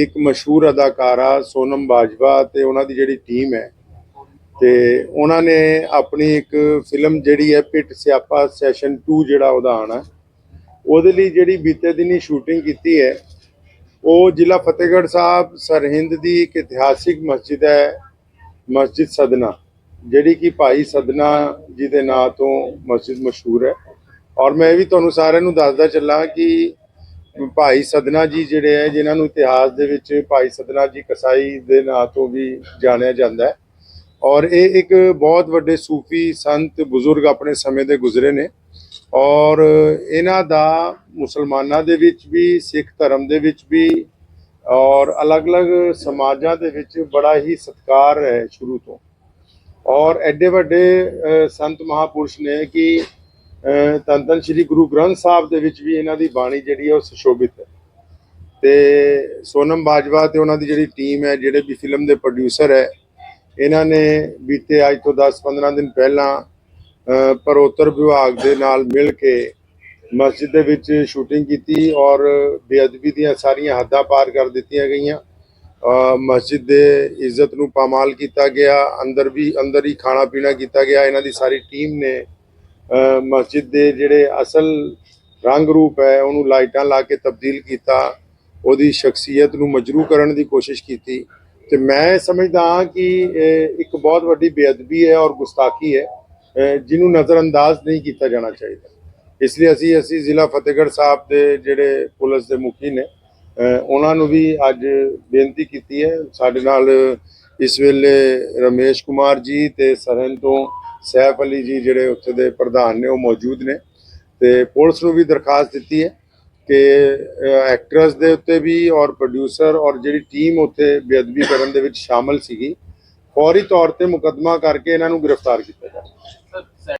ਇੱਕ ਮਸ਼ਹੂਰ ਅਦਾਕਾਰਾ ਸੋਨਮ ਬਾਜਵਾ ਤੇ ਉਹਨਾਂ ਦੀ ਜਿਹੜੀ ਟੀਮ ਹੈ। ਤੇ ਉਹਨਾਂ ਨੇ ਆਪਣੀ ਇੱਕ ਫਿਲਮ ਜਿਹੜੀ ਹੈ ਪਿੱਟ ਸਿਆਪਾ ਸੈਸ਼ਨ 2 ਜਿਹੜਾ ਉਹਦਾ ਆਣਾ ਉਹਦੇ ਲਈ ਜਿਹੜੀ ਬੀਤੇ ਦਿਨੀ ਸ਼ੂਟਿੰਗ ਕੀਤੀ ਹੈ, ਉਹ ਜ਼ਿਲ੍ਹਾ ਫਤਿਹਗੜ੍ਹ ਸਾਹਿਬ ਸਰਹਿੰਦ ਦੀ ਇੱਕ ਇਤਿਹਾਸਿਕ ਮਸਜਿਦ ਹੈ, ਮਸਜਿਦ ਸਦਨਾ। ਜਿਹੜੀ ਕਿ ਭਾਈ ਸਦਨਾ ਜੀ ਦੇ ਨਾਂ ਤੋਂ ਮਸਜਿਦ ਮਸ਼ਹੂਰ ਹੈ। ਔਰ ਮੈਂ ਇਹ ਵੀ ਤੁਹਾਨੂੰ ਸਾਰਿਆਂ ਨੂੰ ਦੱਸਦਾ ਚੱਲਾਂ ਕਿ ਭਾਈ ਸਦਨਾ ਜੀ ਜਿਹੜੇ ਹੈ, ਜਿਨ੍ਹਾਂ ਨੂੰ ਇਤਿਹਾਸ ਦੇ ਵਿੱਚ ਭਾਈ ਸਦਨਾ ਜੀ ਕਸਾਈ ਦੇ ਨਾਂ ਤੋਂ ਵੀ ਜਾਣਿਆ ਜਾਂਦਾ ਹੈ। ਔਰ ਇਹ ਇੱਕ ਬਹੁਤ ਵੱਡੇ ਸੂਫੀ ਸੰਤ ਬਜ਼ੁਰਗ ਆਪਣੇ ਸਮੇਂ ਦੇ ਗੁਜ਼ਰੇ ਨੇ। ਔਰ ਇਹਨਾਂ ਦਾ ਮੁਸਲਮਾਨਾਂ ਦੇ ਵਿੱਚ ਵੀ, ਸਿੱਖ ਧਰਮ ਦੇ ਵਿੱਚ ਵੀ, ਔਰ ਅਲੱਗ-ਅਲੱਗ ਸਮਾਜਾਂ ਦੇ ਵਿੱਚ ਬੜਾ ਹੀ ਸਤਿਕਾਰ ਹੈ ਸ਼ੁਰੂ ਤੋਂ। ਔਰ ਐਡੇ ਵੱਡੇ ਸੰਤ ਮਹਾਪੁਰਸ਼ ਨੇ ਕਿ ਅ, ਧੰਨ ਸ੍ਰੀ ਗੁਰੂ ਗ੍ਰੰਥ ਸਾਹਿਬ ਦੇ ਵਿੱਚ ਵੀ ਇਹਨਾਂ ਦੀ ਬਾਣੀ ਜਿਹੜੀ ਹੈ ਉਹ ਸੁਸ਼ੋਭਿਤ ਹੈ। ਤੇ ਸੋਨਮ ਬਾਜਵਾ ਤੇ ਉਹਨਾਂ ਦੀ ਜਿਹੜੀ ਟੀਮ ਹੈ ਜਿਹੜੇ ਵੀ ਫਿਲਮ ਦੇ ਪ੍ਰੋਡਿਊਸਰ ਹੈ ਇਹਨਾਂ ਨੇ ਬੀਤੇ ਅੱਜ ਤੋਂ 10-15 ਦਿਨ ਪਹਿਲਾਂ ਅ, ਪਰੋਤਰ ਵਿਭਾਗ ਦੇ ਨਾਲ ਮਿਲ ਕੇ ਮਸਜਿਦ ਦੇ ਵਿੱਚ ਸ਼ੂਟਿੰਗ ਕੀਤੀ ਔਰ ਬੇਅਦਬੀ ਦੀਆਂ ਸਾਰੀਆਂ ਹੱਦਾਂ ਪਾਰ ਕਰ ਦਿੱਤੀਆਂ ਗਈਆਂ। ਮਸਜਿਦ ਦੇ ਇੱਜ਼ਤ ਨੂੰ ਪਾਮਾਲ ਕੀਤਾ ਗਿਆ ਅੰਦਰ ਵੀ ਅੰਦਰ ਹੀ ਖਾਣਾ ਪੀਣਾ ਕੀਤਾ ਗਿਆ। ਇਹਨਾਂ ਦੀ ਸਾਰੀ ਟੀਮ ਨੇ ਮਸਜਿਦ ਦੇ ਜਿਹੜੇ ਅਸਲ ਰੰਗ ਰੂਪ ਹੈ, ਉਹਨੂੰ ਲਾਈਟਾਂ ਲਾ ਕੇ ਤਬਦੀਲ ਕੀਤਾ, ਉਹਦੀ ਸ਼ਖਸੀਅਤ ਨੂੰ ਮਜਰੂ ਕਰਨ ਦੀ ਕੋਸ਼ਿਸ਼ ਕੀਤੀ। ਤੇ ਮੈਂ ਸਮਝਦਾ ਹਾਂ ਕਿ ਇੱਕ ਬਹੁਤ ਵੱਡੀ ਬੇਅਦਬੀ ਹੈ ਔਰ ਗੁਸਤਾਖੀ ਹੈ ਜਿਹਨੂੰ ਨਜ਼ਰਅੰਦਾਜ਼ ਨਹੀਂ ਕੀਤਾ ਜਾਣਾ ਚਾਹੀਦਾ। ਇਸ ਲਈ ਅਸੀਂ ਅਸੀਂ ਜ਼ਿਲ੍ਹਾ ਫਤਿਹਗੜ੍ਹ ਸਾਹਿਬ ਦੇ ਜਿਹੜੇ ਪੁਲਿਸ ਦੇ ਮੁਖੀ ਨੇ ਉਹਨਾਂ ਨੂੰ ਵੀ ਅੱਜ ਬੇਨਤੀ ਕੀਤੀ ਹੈ। ਸਾਡੇ ਨਾਲ ਇਸ ਵੇਲੇ ਰਮੇਸ਼ ਕੁਮਾਰ ਜੀ ਤੇ ਸਰਹੰਦ ਤੋਂ ਸੈਫ ਅਲੀ ਜੀ ਜਿਹੜੇ ਉੱਥੇ ਦੇ ਪ੍ਰਧਾਨ ਨੇ, ਉਹ ਮੌਜੂਦ ਨੇ ਤੇ ਪੁਲਿਸ ਨੂੰ ਵੀ ਦਰਖਾਸਤ ਦਿੱਤੀ ਹੈ ਕਿ ਐਕਟਰਸ ਦੇ ਉੱਤੇ ਵੀ ਔਰ ਪ੍ਰੋਡਿਊਸਰ ਔਰ ਜਿਹੜੀ ਟੀਮ ਉੱਥੇ ਬੇਅਦਬੀ ਕਰਨ ਦੇ ਵਿੱਚ ਸ਼ਾਮਲ ਸੀਗੀ, ਫੌਰੀ ਤੌਰ ਤੇ ਮੁਕੱਦਮਾ ਕਰਕੇ ਇਹਨਾਂ ਨੂੰ ਗ੍ਰਿਫਤਾਰ ਕੀਤਾ ਜਾਵੇ